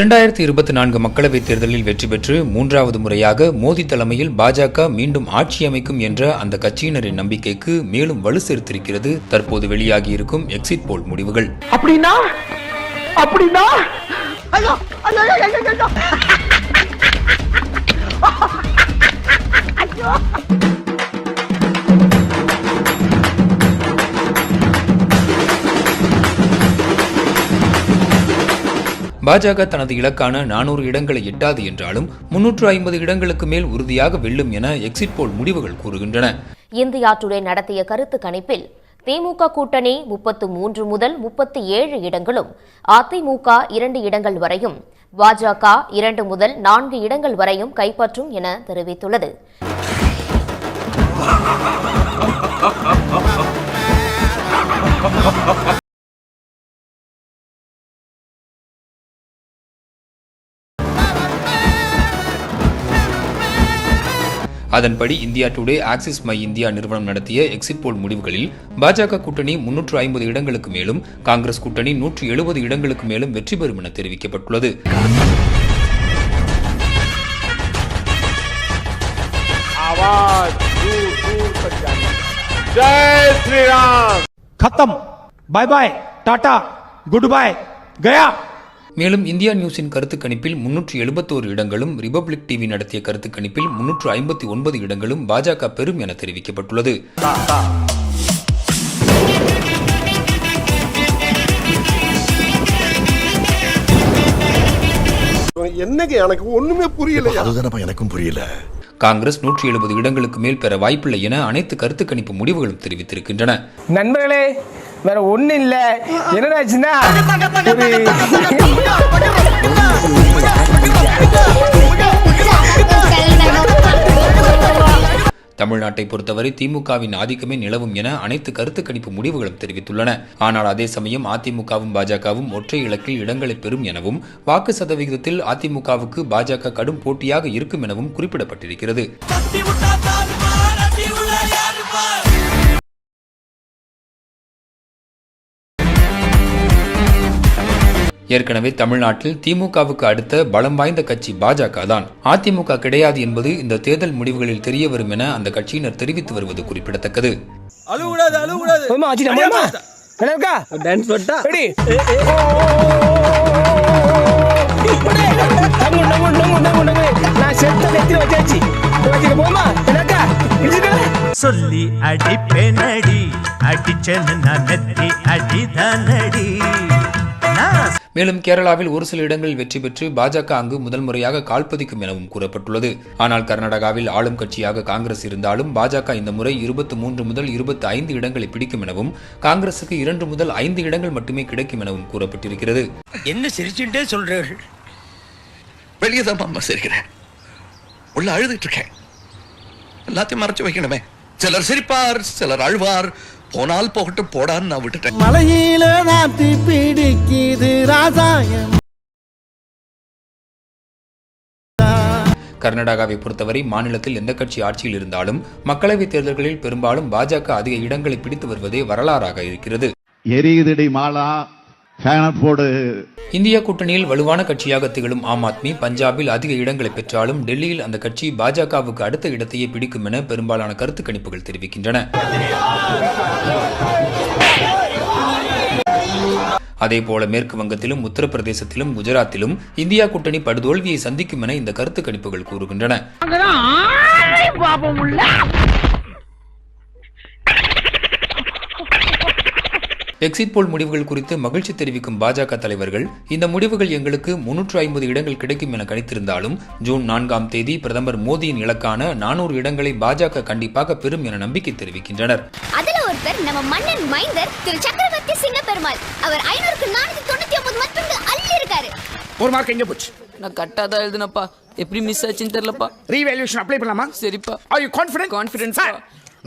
இரண்டாயிரத்தி இருபத்தி நான்கு மக்களவைத் தேர்தலில் வெற்றி பெற்று மூன்றாவது முறையாக மோடி தலைமையில் பாஜக மீண்டும் ஆட்சி அமைக்கும் என்ற அந்த கட்சியினரின் நம்பிக்கைக்கு மேலும் வலு சேர்த்திருக்கிறது. தற்போது வெளியாகியிருக்கும் எக்ஸிட் போல் முடிவுகள். அப்படின்னா? அப்படின்னா? ஐயோ பாஜக தனது இலக்கான நானூறு இடங்களை எட்டாது என்றாலும் முன்னூற்று ஐம்பது இடங்களுக்கு மேல் உறுதியாக வெல்லும் என எக்ஸிட் போல் முடிவுகள் கூறுகின்றன. இந்தியா டுடே நடத்திய கருத்து கணிப்பில் திமுக கூட்டணி முப்பத்து மூன்று முதல் முப்பத்தி ஏழு இடங்களும் அதிமுக இரண்டு இடங்கள் வரையும் பாஜக இரண்டு முதல் நான்கு இடங்கள் வரையும் கைப்பற்றும் என தெரிவித்துள்ளது. அதன்படி India Today Axis My India நிறுவனம் நடத்திய எக்ஸிட் போல் முடிவுகளில் பாஜக கூட்டணி முன்னூற்று ஐம்பது இடங்களுக்கு மேலும் காங்கிரஸ் கூட்டணி நூற்று எழுபது இடங்களுக்கு மேலும் வெற்றி பெறும் என தெரிவிக்கப்பட்டுள்ளது आवाज दूर दूर तक जानी जय श्री राम खत्म bye bye tata good bye गया மேலும் இந்தியா நியூஸின் கருத்து கணிப்பில் முன்னூற்று எழுபத்தோரு இடங்களும் ரிபப்ளிக் டிவி நடத்திய கருத்து கணிப்பில் முன்னூற்று ஐம்பத்தி ஒன்பது இடங்களும் பாஜக பெறும் என தெரிவிக்கப்பட்டுள்ளது. என்னங்க எனக்கு ஒண்ணுமே புரியல அதுதானப்பா எனக்கும் புரியல காங்கிரஸ் நூற்றி எழுபது இடங்களுக்கு மேல் பெற வாய்ப்பில்லை என அனைத்து கருத்து கணிப்பு முடிவுகளும் தெரிவித்திருக்கின்றன நண்பர்களே வேற ஒண்ணு இல்ல என்னடாச்சுன்னா தமிழ்நாட்டை பொறுத்தவரை திமுகவின் ஆதிக்கமே நிலவும் என அனைத்து கருத்து கணிப்பு முடிவுகளும் தெரிவித்துள்ளன. ஆனால் அதே சமயம் அதிமுகவும் பாஜகவும் ஒற்றை இலக்கில் இடங்களை பெறும் எனவும் வாக்கு சதவிகிதத்தில் அதிமுகவுக்கு பாஜக கடும் போட்டியாக இருக்கும் எனவும் குறிப்பிடப்பட்டிருக்கிறது. ஏற்கனவே தமிழ்நாட்டில் திமுகவுக்கு அடுத்த பலம் வாய்ந்த கட்சி பாஜக தான். அதிமுக கிடையாது என்பது இந்த தேர்தல் முடிவுகளில் தெரிய வரும் என அந்த கட்சியினர் தெரிவித்து வருவது குறிப்பிடத்தக்கது. சொல்லி அடிப்பேனடி. அடிச்சேன்னு நான் நெத்தி அடிதானடி. மேலும் கேரளாவில் ஒரு சில இடங்களில் வெற்றி பெற்று பாஜக அங்கு முதல் முறையாக கால்பதிக்கும் எனவும் கூறப்பட்டுள்ளது. ஆனால் கர்நாடகாவில் ஆளும் கட்சியாக காங்கிரஸ் இருந்தாலும் பாஜக இந்த முறை இருபத்தி மூன்று முதல் இருபத்தி ஐந்து இடங்களை பிடிக்கும் எனவும் காங்கிரசுக்கு இரண்டு முதல் ஐந்து இடங்கள் மட்டுமே கிடைக்கும் எனவும் கூறப்பட்டிருக்கிறது. என்ன சிரிச்சுட்டே சொல்றீர்கள்? வெளியே தான் அம்மா சிரிக்கிறேன் உள்ள அழுதுட்டு இருக்கேன். எல்லாத்தையும் மறைச்சு வைக்கணுமே. சிலர் சிரிப்பார் சிலர் அழுவார். போனால் போகட்டும் போடான்னு நான் விட்டுட்டேன். மலையில நாத்தி பிடிக்குது ராசாயம் கர்நாடகாவை பொறுத்தவரை மாநிலத்தில் எந்த கட்சி ஆட்சியில் இருந்தாலும் மக்களவைத் தேர்தல்களில் பெரும்பாலும் பாஜக அதிக இடங்களை பிடித்து வருவதே வரலாறாக இருக்கிறது. எரியுதடி மாலா இந்தியா கூட்டணியில் வலுவான கட்சியாக திகழும் ஆம் ஆத்மி பஞ்சாபில் அதிக இடங்களை பெற்றாலும் டெல்லியில் அந்த கட்சி பாஜகவுக்கு அடுத்த இடத்தையே பிடிக்கும் என பெரும்பாலான கருத்து கணிப்புகள் தெரிவிக்கின்றன. அதேபோல மேற்கு வங்கத்திலும் உத்தரப்பிரதேசத்திலும் குஜராத்திலும் இந்தியா கூட்டணி படுதோல்வியை சந்திக்கும் என இந்த கருத்து கணிப்புகள் கூறுகின்றன பாபம் உள்ள எக்ஸிட் போல் முடிவுகள் குறித்து மகிழ்ச்சி தெரிவிக்கும் பாஜக தலைவர்கள் இந்த முடிவுகள் எங்களுக்கு முன்னூற்று ஐம்பது இடங்கள் கிடைக்கும் என கணித்திருந்தாலும் ஜூன் நான்காம் தேதி பிரதமர் மோடியின் இலக்கான நானூறு இடங்களை பாஜக கண்டிப்பாக பெறும் என நம்பிக்கை தெரிவிக்கின்றனர். அதுல ஒருத்தர் நம்ம மன்னன் மைந்தர் திரு சக்கரவர்த்தி சிங்க பெருமாள் அவர் ஐநூறுக்கு நானூத்தி தொண்ணூத்தி ஒன்பது மதிப்பெண்கள் அள்ளி இருக்காரு. ஒரு மார்க் எங்க போச்சு? நான் கரெக்டாக தான் எழுதுனப்பா. எப்படி மிஸ் ஆச்சுன்னு தெரியலப்பா. ரீவேல்யூஷன் அப்ளை பண்ணலாமா? சரிப்பா. ஆர் யூ கான்ஃபிடென்ட் சார்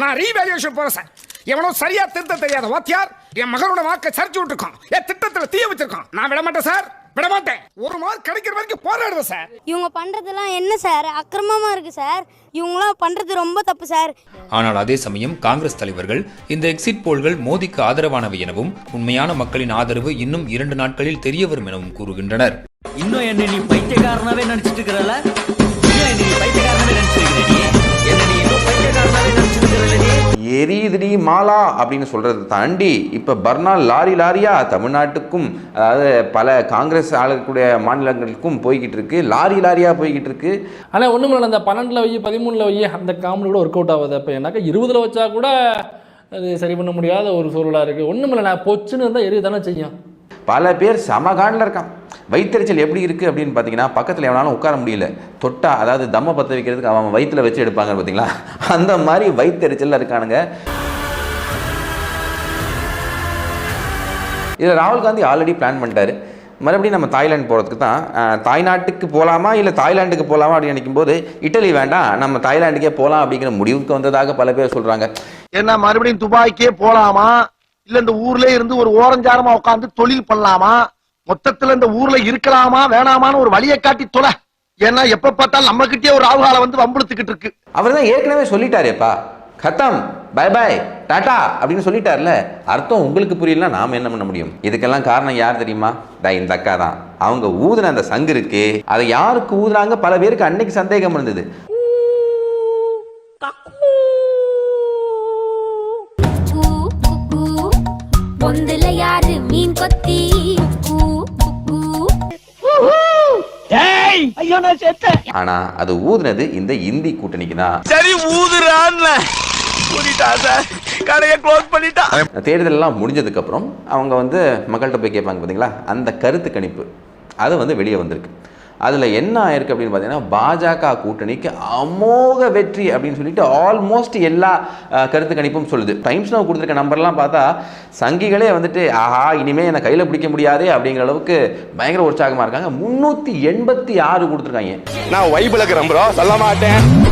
நான் ரீவேல்யூஷன் போறேன் சார் எவனோ சரியா திருத்த தெரியாத வாத்தியார் என் மகனோட வாக்கை சரிச்சு விட்டுருக்கான். என் திட்டத்துல தீய வச்சிருக்கான். நான் விட மாட்டேன் சார் விட மாட்டேன் ஒரு மார்க் கிடைக்கிற வரைக்கும் போராடுவேன் சார் இவங்க பண்றதெல்லாம் என்ன சார் அக்கிரமமா இருக்கு சார் இவங்களாம் பண்றது ரொம்ப தப்பு சார் ஆனால் அதே சமயம் காங்கிரஸ் தலைவர்கள் இந்த எக்ஸிட் போல்கள் மோடிக்கு ஆதரவானவை எனவும் உண்மையான மக்களின் ஆதரவு இன்னும் இரண்டு நாட்களில் தெரிய வரும் எனவும் கூறுகின்றனர். இன்னும் என்ன நீ பைத்தியக்காரனாவே நினைச்சிட்டு இருக்கிறல எரியுதுடி மாலா அப்படின்னு சொல்கிறத தாண்டி இப்போ பர்னால் லாரி லாரியாக தமிழ்நாட்டுக்கும் அதாவது பல காங்கிரஸ் ஆளக்கூடிய மாநிலங்களுக்கும் போய்கிட்டு இருக்கு. லாரி லாரியாக போய்கிட்டு இருக்கு. ஆனால் ஒன்றும் இல்லை அந்த பன்னெண்டில் வை பதிமூணில் வை அந்த காமெடி கூட ஒர்க் அவுட் ஆகுது. அப்போ என்னக்கா இருபதில் வச்சா கூட அது சரி பண்ண முடியாத ஒரு சூழலாக இருக்குது ஒன்றும் இல்லை நான் பொச்சுன்னு இருந்தால் எரிய தானே செய்யும். பல பேர் சமகாண்டில் இருக்கான். வயிற்றுச்சல் எப்படி இருக்குது அப்படின்னு பார்த்தீங்கன்னா பக்கத்தில் எவனாலும் உட்கார முடியல. தொட்டா அதாவது தம்ம பற்ற வைக்கிறதுக்கு அவன் வயிற்றுல வச்சு எடுப்பாங்க பார்த்தீங்களா? அந்த மாதிரி வயிற்றுச்சலில் இருக்கானுங்க. இதில் ராகுல் காந்தி ஆல்ரெடி பிளான் பண்ணிட்டாரு. மறுபடியும் நம்ம தாய்லாந்து போகிறதுக்கு தான் தாய்நாட்டுக்கு போகலாமா இல்லை தாய்லாந்துக்கு போகலாமா அப்படின்னு நினைக்கும் போது இட்டலி வேண்டாம் நம்ம தாய்லாந்துக்கே போகலாம் அப்படிங்கிற முடிவுக்கு வந்ததாக பல பேர் சொல்கிறாங்க என்ன மறுபடியும் துபாய்க்கே போகலாமா இல்ல இந்த ஊர்ல இருந்து ஒரு ஓரஞ்சாரமா உட்கார்ந்து தொழில் பண்ணலாமா? மொத்தத்துல இந்த ஊர்ல இருக்கலாமா வேணாமான்னு ஒரு வழியை காட்டி தொலை. ஏன்னா எப்ப பார்த்தாலும் நம்ம கிட்டே ஒரு ராகுகாலம் வந்து வம்புழுத்துக்கிட்டு இருக்கு. அவர் தான் ஏற்கனவே சொல்லிட்டாரேப்பா. கத்தம் பை பை டாடா அப்படின்னு சொல்லிட்டார்ல. அர்த்தம் உங்களுக்கு புரியலனா நாம என்ன பண்ண முடியும்? இதுக்கெல்லாம் காரணம் யார் தெரியுமா? டா இந்த அக்கா தான் அவங்க ஊதுன அந்த சங்கு இருக்கு. அதை யாருக்கு ஊதுனாங்க பல பேருக்கு அன்னைக்கு சந்தேகம் இருந்தது. ஐயோ நான் செத்தேன் ஆனா அது ஊதுனது இந்த இந்தி கூட்டணிக்கு தான் சரி ஊதுறான்னு ஊதிட்டா சார். கடையை க்ளோஸ் பண்ணிட்டா. தேர்தல் எல்லாம் முடிஞ்சதுக்கு அப்புறம் அவங்க வந்து மக்கள்கிட்ட போய் கேட்பாங்க பார்த்தீங்களா அந்த கருத்து கணிப்பு அது வந்து வெளியே வந்திருக்கு. அதில் என்ன ஆயிருக்கு அப்படின்னு பார்த்தீங்கன்னா பாஜக கூட்டணிக்கு அமோக வெற்றி அப்படின்னு சொல்லிட்டு ஆல்மோஸ்ட் எல்லா கருத்து கணிப்பும் சொல்லுது. டைம்ஸ் நான் கொடுத்துருக்க நம்பர்லாம் பார்த்தா சங்கிகளே வந்துட்டு ஆஹா இனிமேல் என்னை கையில் பிடிக்க முடியாதே அப்படிங்கிற அளவுக்கு பயங்கர உற்சாகமாக இருக்காங்க. முந்நூற்றி எண்பத்தி ஆறு கொடுத்துருக்காங்க. நான் வைபிளக்கு நம்புகிறோம் சொல்ல மாட்டேன்.